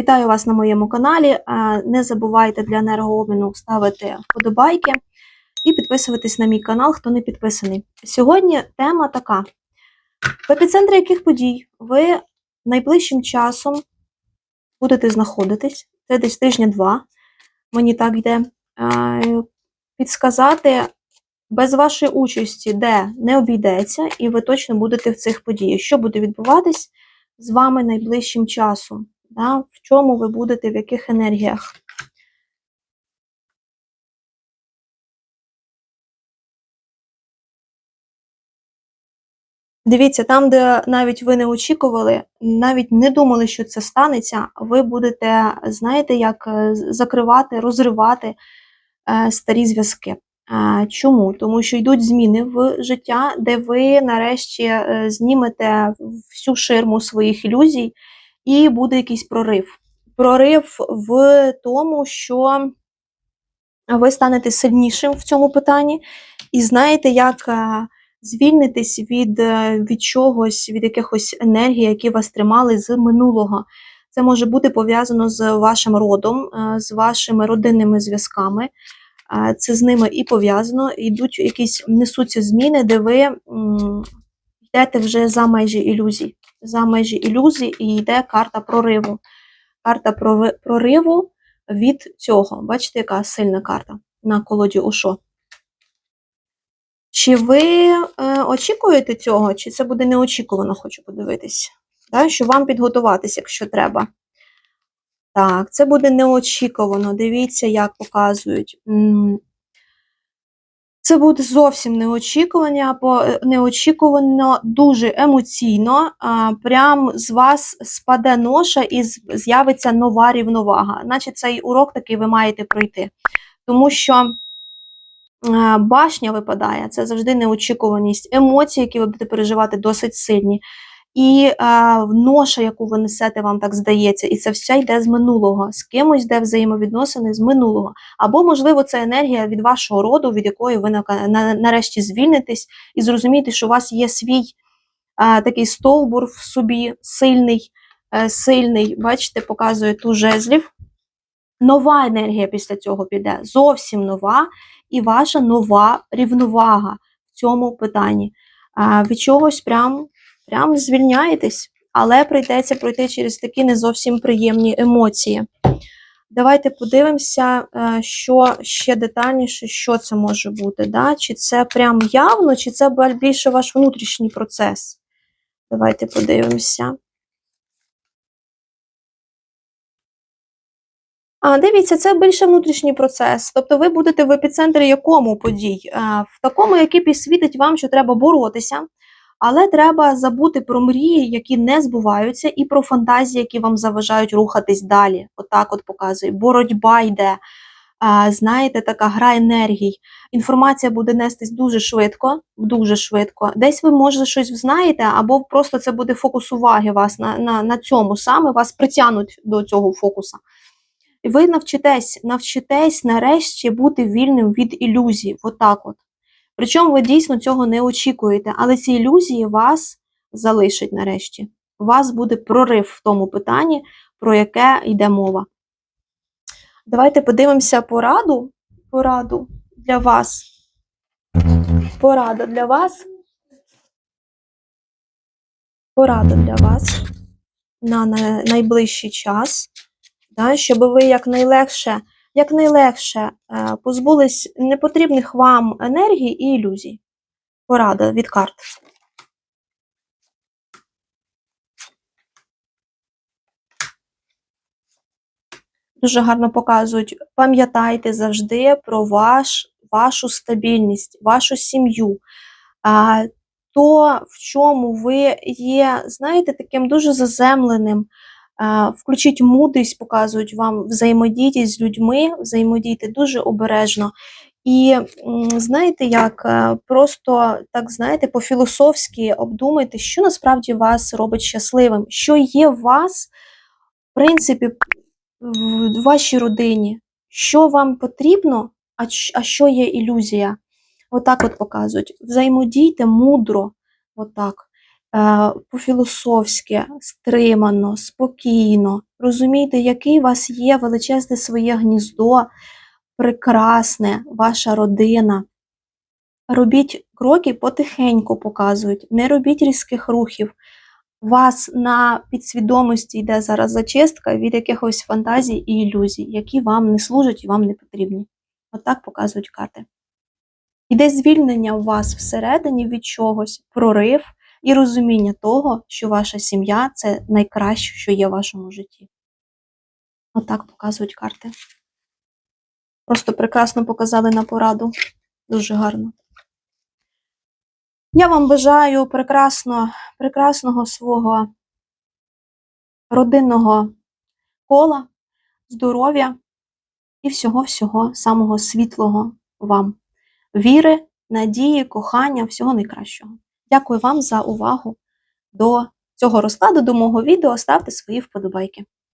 Вітаю вас на моєму каналі. Е, Не забувайте для енергообміну ставити вподобайки і підписуватись на мій канал, хто не підписаний. Сьогодні тема така: в епіцентрі яких подій ви найближчим часом будете знаходитись, це десь тижня-два, мені так йде, е, підсказати без вашої участі, де не обійдеться, і ви точно будете в цих подіях. Що буде відбуватись з вами найближчим часом? Да? В чому ви будете, в яких енергіях? Дивіться, там, де навіть ви не очікували, навіть не думали, що це станеться, ви будете, знаєте, як е, закривати, розривати е, старі зв'язки. Е, Чому? Тому що йдуть зміни в життя, де ви нарешті знімете всю ширму своїх ілюзій, і буде якийсь прорив. Прорив в тому, що ви станете сильнішим в цьому питанні, і знаєте, як е, звільнитись від, е, від чогось, від якихось енергій, які вас тримали з минулого. Це може бути пов'язано з вашим родом, е, з вашими родинними зв'язками. Це з ними і пов'язано, йдуть якісь несуться зміни, де ви йдете вже за межі ілюзій. За межі ілюзій і йде карта прориву. Карта прориву від цього. Бачите, яка сильна карта на колоді Ушо. Чи ви е, очікуєте цього, чи це буде неочікувано, хочу подивитись. Да? Що вам підготуватись, якщо треба. Так, це буде неочікувано. Дивіться, як показують. Це буде зовсім неочікування, або е, неочікувано, дуже емоційно. Прям з вас спаде ноша і з'явиться нова рівновага. Наче цей урок такий ви маєте пройти. Тому що башня випадає, це завжди неочікуваність. Емоції, які ви будете переживати, досить сильні. І е, ноша, яку ви несете, вам так здається, і це все йде з минулого. З кимось йде взаємовідносини з минулого. Або, можливо, це енергія від вашого роду, від якої ви на, на, нарешті звільнитесь і зрозумієте, що у вас є свій е, такий стовбур в собі, сильний, е, сильний, бачите, показує ту жезлів. Нова енергія після цього піде, зовсім нова, і ваша нова рівновага в цьому питанні. А, від чогось прям, прям звільняєтесь, але прийдеться пройти через такі не зовсім приємні емоції. Давайте подивимося, е, що ще детальніше, що це може бути. Да? Чи це прям явно, чи це більше ваш внутрішній процес? Давайте подивимося. А, дивіться, це більше внутрішній процес. Тобто ви будете в епіцентрі якому подій? Е, В такому, який підсвітить вам, що треба боротися, але треба забути про мрії, які не збуваються, і про фантазії, які вам заважають рухатись далі. Отак от показує. Боротьба йде. Знаєте, така гра енергій. Інформація буде нестись дуже швидко, дуже швидко. Десь ви, може, щось знаєте, або просто це буде фокус уваги вас на, на, на цьому саме, вас притягнуть до цього фокуса. І ви навчитесь, навчитесь нарешті бути вільним від ілюзій. Отак от. Причому ви дійсно цього не очікуєте, але ці ілюзії вас залишать нарешті. У вас буде прорив в тому питанні, про яке йде мова. Давайте подивимося пораду. Пораду для вас. Порада для вас. Порада для вас на на- найближчий час да, щоб ви якнайлегше, якнайлегше е, позбулись непотрібних вам енергій і ілюзій. Порада від карт. Дуже гарно показують. Пам'ятайте завжди про ваш, вашу стабільність, вашу сім'ю. То, в чому ви є, знаєте, таким дуже заземленим. Включіть мудрість, показують вам взаємодійте з людьми, взаємодійте дуже обережно. І знаєте, як е, просто так знаєте, по-філософськи обдумайте, що насправді вас робить щасливим, що є в вас, в принципі, в вашій родині, що вам потрібно, а, що є ілюзія. Отак от показують. Взаємодійте мудро, отак. По-філософськи, стримано, спокійно. Розумійте, який у вас є величезне своє гніздо, прекрасне, ваша родина. Робіть кроки потихеньку показують, не робіть різких рухів. У вас на підсвідомості йде зараз зачистка від якихось фантазій і ілюзій, які вам не служать і вам не потрібні. Отак показують карти. Іде звільнення у вас всередині від чогось, прорив і розуміння того, що ваша сім'я це найкраще, що є в вашому житті. Отак показують карти. Просто прекрасно показали на пораду. Дуже гарно. Я вам бажаю прекрасно, прекрасного свого родинного кола, здоров'я і всього-всього самого світлого вам. Віри, надії, кохання, всього найкращого. Дякую вам за увагу до цього розкладу, до мого відео. Ставте свої вподобайки.